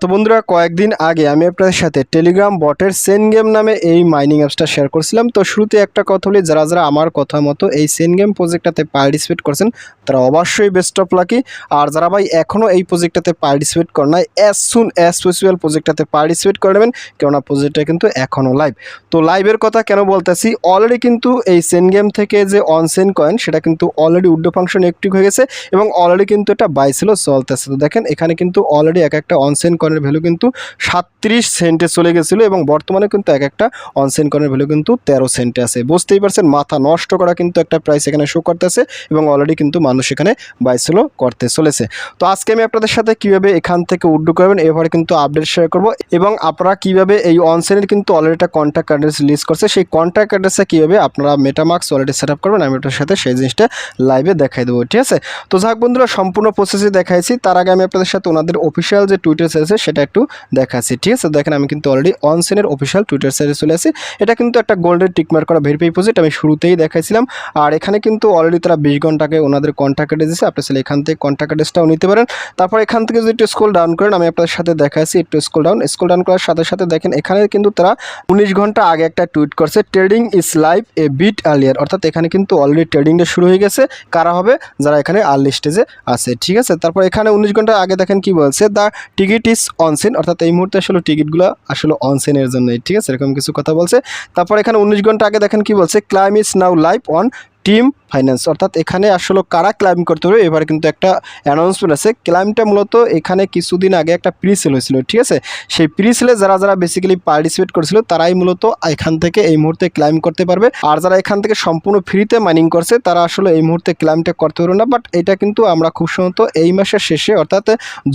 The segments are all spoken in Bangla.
তো বন্ধুরা, কয়েকদিন আগে আমি আপনাদের সাথে টেলিগ্রাম বটের সেন গেম নামে এই মাইনিং অ্যাপসটা শেয়ার করছিলাম। তো শুরুতে একটা কথা বলি, যারা যারা আমার কথা মতো এই সেন গেম প্রজেক্টটাতে পার্টিসিপেট করছেন, তারা অবশ্যই বেস্ট অফ লাকি আর যারা ভাই এখনও এই প্রজেক্টটাতে পার্টিসিপেট করে নাই অ্যাজ সুন অ্যাজ পসিবল প্রজেক্টটাতে পার্টিসিপেট করে নেবেন, কেননা প্রজেক্টটা কিন্তু এখনও লাইভ তো লাইভের কথা কেন বলতেছি অলরেডি কিন্তু এই সেন গেম থেকে যে অন সেন কয়েন সেটা কিন্তু অলরেডি উড্ডো ফাংশন অ্যাক্টিভ হয়ে গেছে, এবং অলরেডি কিন্তু এটা বাই ছিল, চলতেছে। তো দেখেন, এখানে কিন্তু অলরেডি এক একটা অনসেন কয়েনের ভ্যালু কিন্তু সাতত্রিশ সেন্টে চলে গেছিল এবং বর্তমানে কিন্তু এক একটা অনসেন কয়েনের ভ্যালু কিন্তু তেরো সেন্টে আছে। বুঝতেই পারছেন, মাথা নষ্ট করা কিন্তু একটা প্রাইস এখানে শো করতেছে এবং অলরেডি কিন্তু মানুষ এখানে বাই ছিল করতে চলেছে। তো আজকে আমি আপনাদের সাথে কীভাবে এখান থেকে উড্ডু করবেন এবারে কিন্তু আপডেট শেয়ার করব এবং আপনারা কীভাবে এই অনসেনের কিন্তু অলরেডি একটা কন্ট্যাক্ট অ্যাড্রেস লিস্ট করছে, সেই কন্ট্যাক্ট অ্যাড্রেসে কীভাবে আপনারা মেটামার্কস অলরেডি সেট আপ করবেন, আমি ওটার সাথে সেই জিনিসটা লাইভে দেখাই দেবো, ঠিক আছে? তো যাক বন্ধুরা, সম্পূর্ণ প্রসেসে দেখাইছি। তার আগে আমি আপনাদের সাথে ওনাদের অফিসিয়াল যে টুইটার আছে, সেটা একটু দেখাচ্ছি। ঠিক আছে? দেখেন, আমি কিন্তু অলরেডি অনসেনের অফিসিয়াল টুইটার সাইডে চলে আসি। এটা কিন্তু একটা গোল্ডের টিকমার করা ভেরিফাই পোজিট আমি শুরুতেই দেখাইছিলাম। আর এখানে কিন্তু অলরেডি তারা বিশ ঘন্টাকে ওনাদের কন্ট্যাক্ট দিয়েছে। আপনি চাইলে এখান থেকে কন্ট্যাক্ট অ্যাড্রেসটাও নিতে পারেন। তারপর এখান থেকে যদি একটু স্কুল ডাউন করেন, আমি আপনাদের সাথে দেখাচ্ছি, একটু স্কুল ডাউন স্কুল ডাউন করার সাথে সাথে দেখেন, এখানে কিন্তু তারা উনিশ ঘণ্টা আগে একটা টুইট করছে trading is live a bit earlier অর্থাৎ এখানে কিন্তু অলরেডি ট্রেডিংটা শুরু হয়ে গেছে। কারা হবে? যারা এখানে আর্লি স্টেজে আছে। ঠিক আছে? তারপর এখানে উনিশ ঘণ্টা আগে দেখেন কি বলছে দ্য টিকিট ইজ অনসেন অর্থাৎ এই মুহূর্তে আসলে টিকিটগুলো আসলে অনসেনের জন্য ঠিক আছে? এরকম কিছু কথা বলছে। তারপর এখানে উনিশ ঘণ্টা আগে দেখেন কি বলছে claim is now live on team finance অর্থাৎ এখানে আসলে কারা ক্লাইম করতে হবে এবার কিন্তু একটা অ্যানাউন্সমেন্ট আছে। ক্লাইমটা মূলত এখানে কিছুদিন আগে একটা প্রি সেল হয়েছিল, ঠিক আছে? সেই প্রি সেলে যারা যারা বেসিক্যালি পার্টিসিপেট করেছিল, তারাই মূলত এখান থেকে এই মুহূর্তে ক্লাইম করতে পারবে। আর যারা এখান থেকে সম্পূর্ণ ফ্রিতে মাইনিং করছে, তারা আসলে এই মুহূর্তে ক্লাইমটা করতে পারবে না। বাট এটা কিন্তু আমরা খুব সম্ভবত এই মাসের শেষে, অর্থাৎ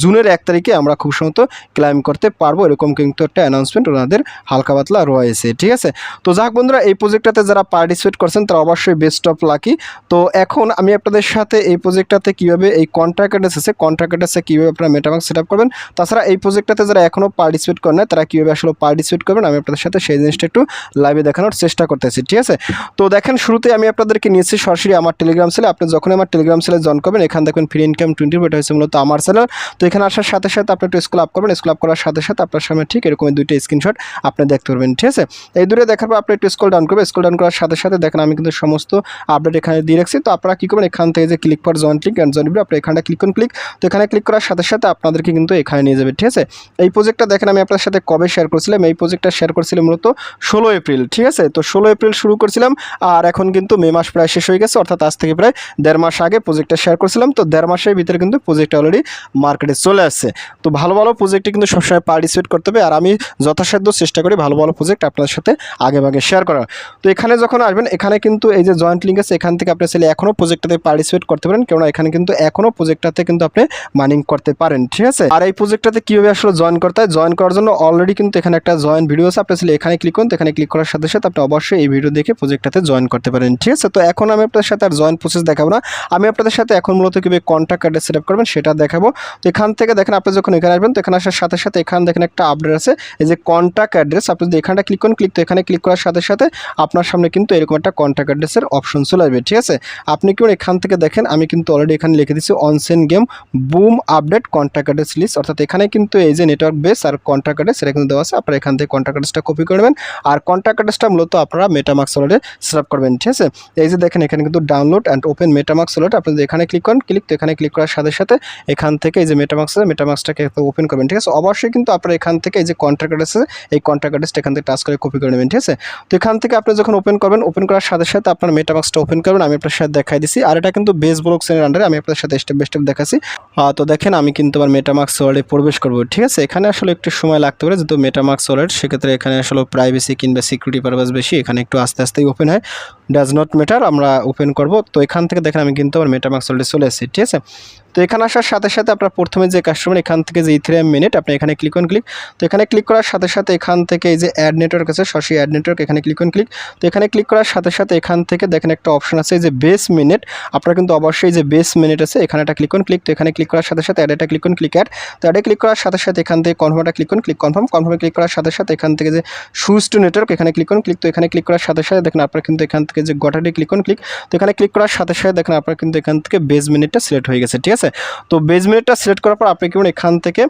জুনের এক তারিখে আমরা খুব সম্ভবত ক্লাইম করতে পারব, এরকম কিন্তু একটা অ্যানাউন্সমেন্ট ওনাদের হালকা পাতলা রয়েছে, ঠিক আছে? তো যাক বন্ধুরা, এই প্রজেক্টটাতে যারা পার্টিসিপেট করছেন, তারা অবশ্যই বেস্ট অফ লাকি তো এখন আমি আপনাদের সাথে এই প্রজেক্টটাতে কীভাবে এই কন্ট্রাক্ট অ্যাড্রেস আছে কন্ট্রাক্ট অ্যাড্রেসে কীভাবে আপনারা মেটামার্ক সেট আপ করবেন, তাছাড়া এই প্রজেক্টটাতে যারা এখনও পার্টিসিপেট করেন না তারা কীভাবে আসলে পার্টিসিপেট করবেন, আমি আপনাদের সাথে সেই জিনিসটা একটু লাইভে দেখানোর চেষ্টা করতেছি, ঠিক আছে? তো দেখেন শুরুতে আমি আপনাদেরকে নিয়েছি সরাসরি আমার টেলিগ্রাম সেলে আপনি যখন আমার টেলিগ্রাম সেলে জয়েন করবেন, এখানে দেখবেন ফ্রি ইনকাম টোয়েন্টি এটা হচ্ছে মূলত আমার চ্যানেল তো এখানে আসার সাথে সাথে আপনি একটু স্কুল আপ করবেন স্কুল আপ করার সাথে সাথে আপনার সামনে ঠিক এরকম দুইটা স্ক্রিনশট আপনি দেখতে পারবেন, ঠিক আছে? এই দূরে দেখার পর আপনি একটু স্কুল ডাউন করবেন স্কুল ডাউন করার সাথে সাথে দেখেন আমি কিন্তু সমস্ত আপডেট এখানে দিয়ে রাখছি, তো আপনারা কী করবেন, এখান থেকে যে click for join click and join আপনি এখানটা ক্লিক করুন ক্লিক তো এখানে ক্লিক করার সাথে সাথে আপনাদেরকে কিন্তু এখানে নিয়ে যাবে, ঠিক আছে? এই প্রজেক্টটা দেখেন, আমি আপনার সাথে কবে শেয়ার করছিলাম, এই প্রজেক্টটা শেয়ার করছিলাম মূলত ষোলো এপ্রিল, ঠিক আছে? তো ষোলো এপ্রিল শুরু করছিলাম, আর এখন কিন্তু মে মাস প্রায় শেষ হয়ে গেছে, অর্থাৎ আজ থেকে প্রায় দেড় মাস আগে প্রজেক্টটা শেয়ার করছিলাম, তো দেড় মাসের ভিতরে কিন্তু প্রজেক্টটা অলরেডি মার্কেটে চলে আসছে। তো ভালো ভালো প্রজেক্টে কিন্তু সবসময় পার্টিসিপেট করতে হবে, আর আমি যথাসাধ্য চেষ্টা করি ভালো ভালো প্রজেক্ট আপনার সাথে আগে ভাগে শেয়ার করার। তো এখানে যখন আসবেন, এখানে কিন্তু এই যে জয়েন্ট লিঙ্ক আছে, এখান থেকে আপনি চাইলে এখনও প্রজেক্টটাতে পার্টিসিপেট করতে পারেন, কেননা এখানে কিন্তু এখনও প্রজেক্টটাতে কিন্তু আপনি মাইনিং করতে পারেন, ঠিক আছে? আর এই প্রজেক্টটাতে কীভাবে আসলে জয়েন করতে হয়? জয়েন করার জন্য অলরেডি কিন্তু এখানে একটা জয়েন ভিডিও আছে, আপনি চাইলে এখানে ক্লিক করুন এখানে ক্লিক করার সাথে সাথে আপনি অবশ্যই এই ভিডিও দেখে প্রজেক্টটাতে জয়েন করতে পারেন, ঠিক আছে? তো এখন আমি আপনাদের সাথে আর জয়েন প্রসেস দেখাবো না। আমি আপনাদের সাথে এখন মূলত কীভাবে কন্ট্যাক্ট কার্ডে সেট আপ করবেন সেটা দেখাবো। তো এখান থেকে দেখেন, আপনি যখন এখানে আসবেন, তো এখানে আসার সাথে সাথে এখানে দেখেন একটা আপডেট আছে। এই যে কন্ট্যাক্ট অ্যাড্রেস আপনি যদি এখানটা ক্লিক করুন ক্লিক তো এখানে ক্লিক করার সাথে সাথে আপনার সামনে কিন্তু এরকম একটা কন্ট্যাক্ট অ্যাড্রেসের অপশন চলে আসবে আছে? আপনি কেউ এখান থেকে দেখেন? আমি কিন্তু অলরেডি এখানে লিখে দিচ্ছি অনসেন game boom update contact address list অর্থাৎ এখানে কিন্তু এই যে নেটওয়ার্ক বেস আর কন্ট্যাক্ট অ্যাড্রেস সেটা কিন্তু দেওয়া আছে। আপনারা এখান থেকে কন্ট্যাক্ট অ্যাড্রেসটা কপি করবেন আর কন্ট্যাক্ট অ্যাড্রেসটা মূলত আপনারা মেটামার্কস অলরেডি সেট করবেন, ঠিক আছে? এই যে দেখেন, এখানে কিন্তু download and open MetaMask already আপনি এখানে ক্লিক করেন ক্লিক তো এখানে ক্লিক করার সাথে সাথে এখান থেকে এই যে মেটামার্কস মেটামার্কসটাকে ওপেন করবেন, ঠিক আছে? অবশ্যই কিন্তু আপনারা এখান থেকে এই যে কন্ট্যাক্ট অ্যাড্রেস আছে, এই কন্ট্যাক্ট অ্যাড্রেসটা এখান থেকে টাচ করে কপি করে নেবেন, ঠিক আছে? তো এখান থেকে আপনি যখন ওপেন করবেন ওপেন করার সাথে সাথে আপনার মেটামার্কসটা ওপেন করবেন। আমি আপনার সাথে দেখাই দিছি। আর এটা কিন্তু বেস ব্লক শ্রেণির আন্ডারে আমি আপনার সাথে স্টেপ বাই স্টেপ দেখাচ্ছি। তো দেখেন আমি কিন্তু আমার মেটামার্কস ওয়ার্ল্ডে প্রবেশ করব, ঠিক আছে? এখানে আসলে একটু সময় লাগতে পারে, যেহেতু মেটামার্কস ওয়ার্ল্ড সেক্ষেত্রে এখানে আসলে প্রাইভেসি কিংবা সিকিউরিটি পারপাস বেশি, এখানে একটু আস্তে আস্তেই ওপেন হয়। ডাজ নট ম্যাটার আমরা ওপেন করব। তো এখান থেকে দেখেন আমি কিন্তু আমার মেটামার্কস ওয়ার্ল্ডে চলে এসেছি, ঠিক আছে? তো এখানে আসার সাথে সাথে আপনার প্রথমে যে কাস্টমার এখান থেকে যে ইথিরিয়াম মিনিট আপনি এখানে ক্লিক অন ক্লিক তো এখানে ক্লিক করার সাথে সাথে এখান থেকে এই যে অ্যাড নেটওয়ার্ক আছে, সরাসরি অ্যাড নেটওয়ার্ক এখানে ক্লিক অন ক্লিক তো এখানে ক্লিক করার সাথে সাথে এখান থেকে দেখেন একটা অপশন আছে যে বেস মিনিট আপনার কিন্তু অবশ্যই যে বেস মিনিট আছে, এখানে একটা ক্লিক অন ক্লিক তো এখানে ক্লিক করার সাথে সাথে অ্যাড একটা ক্লিক অন ক্লিক অ্যাড তো অ্যাডে ক্লিক করার সাথে সাথে এখান থেকে কনফার্মটা ক্লিক অন ক্লিক কনফার্ম কনফার্মে ক্লিক করার সাথে সাথে এখান থেকে যে সুজ টু নেটওয়ার্ক এখানে ক্লিক অন ক্লিক তো এখানে ক্লিক করার সাথে সাথে দেখেন আপনার কিন্তু এখান থেকে যে গটাডি ক্লিক অন ক্লিক তো এখানে ক্লিক করার সাথে সাথে দেখেন আপনার কিন্তু এখান থেকে বেজ মিনিটটা সিলেক্ট হয়ে গেছে, ঠিক আছে? তো বেজ মিনিটটা সিলেক্ট করার পর আপনি কেমন এখান থেকে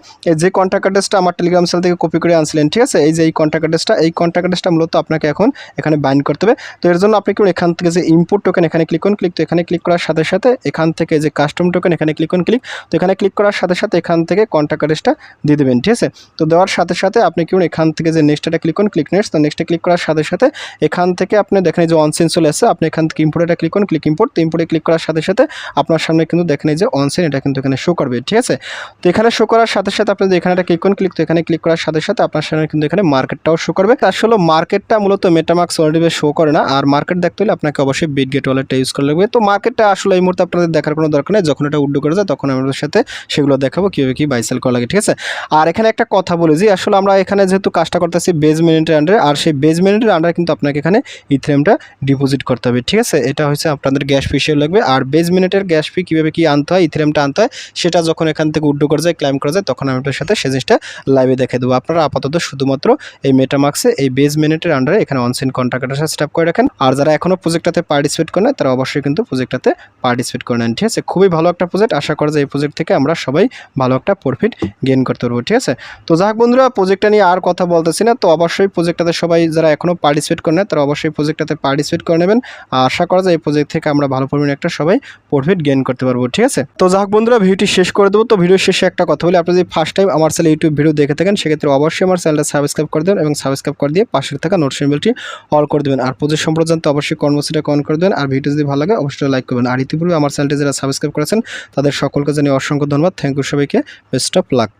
যে কন্ট্যাক্ট অ্যাড্রেসটা আমার টেলিগ্রাম সেল থেকে কপি করে আনছিলেন, ঠিক আছে? এই যে এই কন্ট্যাক্ট অ্যাড্রেসটা এই কন্ট্যাক্ট অ্যাড্রেসটা মূলত আপনাকে এখন এখানে বাইন্ড করতে হবে। তো এর জন্য আপনি কেমন এখান থেকে যে ইনপুট টোকেন এখানে ক্লিক করুন ক্লিক তো এখানে ক্লিক করার সাথে সাথে এখান থেকে যে কাস্টম টোকেন এখানে ক্লিক করুন ক্লিক তো এখানে ক্লিক করার সাথে সাথে এখান থেকে কন্ট্যাক্ট অ্যাড্রেসটা দিয়ে দেবেন, ঠিক আছে? তো দেওয়ার সাথে সাথে আপনি কেমন এখান থেকে যে নেক্সটটা ক্লিক অন ক্লিক নেক্সট তো নেক্সটে ক্লিক করার সাথে সাথে এখান থেকে আপনি দেখেন যে অনসেন চলে আসছে আপনি এখান থেকে ইম্পোর্টটা ক্লিক করুন ক্লিক ইম্পোর্ট তো ইম্পোর্টে ক্লিক করার সাথে সাথে আপনার সামনে কিন্তু দেখেন যে অনসেন এটা কিন্তু এখানে শো করবে, ঠিক আছে? তো এখানে শো করার সাথে সাথে আপনি যদি এখানে একটা ক্লিক ক্লিক তো এখানে ক্লিক করার সাথে সাথে আপনার সামনে কিন্তু এখানে মার্কেটটাও শো করবে। আসলে মার্কেটটা মূলত মেটামার্কস অলরেডি শো করে না, আর মার্কেট দেখতে হলে আপনাকে অবশ্যই বিট গেট ওয়ালেটটা ইউজ করে লাগবে। তো মার্কেটটা আসলে এই মুহূর্তে আপনাদের দেখার কোনো দরকার নেই, যখন এটা উড্ডো করে যায় তখন আমাদের সাথে সেগুলো দেখাবো, কীভাবে কী বাইসেল করা লাগে, ঠিক আছে? আর এখানে একটা কথা বলি যে, আসলে আমরা এখানে যেহেতু কাজটা করতেছি বেজ মিনিটের আন্ডারে আর সেই বেজ মিনিটের আন্ডারে কিন্তু আপনাকে এখানে ইথ্রেমটা ডিপোজিট করতে হবে, ঠিক আছে? এটা হচ্ছে আপনাদের গ্যাস ফি লাগবে, আর বেজ মিনিটের গ্যাস ফি কীভাবে কী আনতে হয় ইথ্রেমটা আনতে সেটা যখন এখান থেকে উড্ডো করে যায় ক্লাইম করা যায়, তখন আমি আপনার সাথে সে জিনিসটা লাইভে দেখে দেবো। আপনারা আপাতত শুধুমাত্র এই মেটামার্কসে এই বেজ মিনিটের আন্ডারে এখানে অনসেন কন্ট্রাক্টের সাথে সেট করে রাখেন। আর যারা এখনও প্রজেক্টটাতে পার্টিসিপেট করে নেয় তারা অবশ্যই কিন্তু প্রজেক্টটাতে পার্টিসিপেট করে নেন, ঠিক আছে? খুবই ভালো একটা প্রজেক্ট আশা করা যায় এই প্রজেক্ট থেকে আমরা সবাই ভালো একটা প্রফিট গেইন করতে পারব, ঠিক আছে? তো যাক বন্ধুরা প্রজেক্টটা নিয়ে আর কথা বলতেছি না, তো অবশ্যই প্রজেক্টটাতে সবাই যারা এখনও পার্টিসিপেট করে নেয়, তারা অবশ্যই প্রজেক্টটাতে পার্টিসিপেট করে নেবেন। আশা করা যায় এই প্রজেক্ট থেকে আমরা ভালো পরিমাণে একটা সবাই প্রফিট গেইন করতে পারব, ঠিক আছে? তো যাক বন্ধুরা, ভিডিওটি শেষ করে দেবো। তো ভিডিও শেষে একটা কথা বলি। আপনি যদি ফার্স্ট টাইম আমার চ্যানেল ইউটিউব ভিডিও দেখে থাকেন, সেক্ষেত্রে অবশ্যই আমার চ্যানেলটা সাবস্ক্রাইব করে দেবেন এবং সাবস্ক্রাইব করে দিয়ে পাশের থাকা নোটিফিকেশন বেলটি অল করে দেবেন। আর প্রজেক্ট সম্পর্কে জানতে অবশ্যই কর্মসূচিটা অন করে দেবেন। আর ভিডিও যদি ভালো লাগে, অবশ্যই লাইক করবেন। আর ইতিপূর্বে আমার চ্যানেলটি যারা সাবস্ক্রাইব করেছেন, তাদের সকলকে জানিয়ে অসংখ্য ধন্যবাদ। থ্যাংক ইউ সবাইকে। Best of luck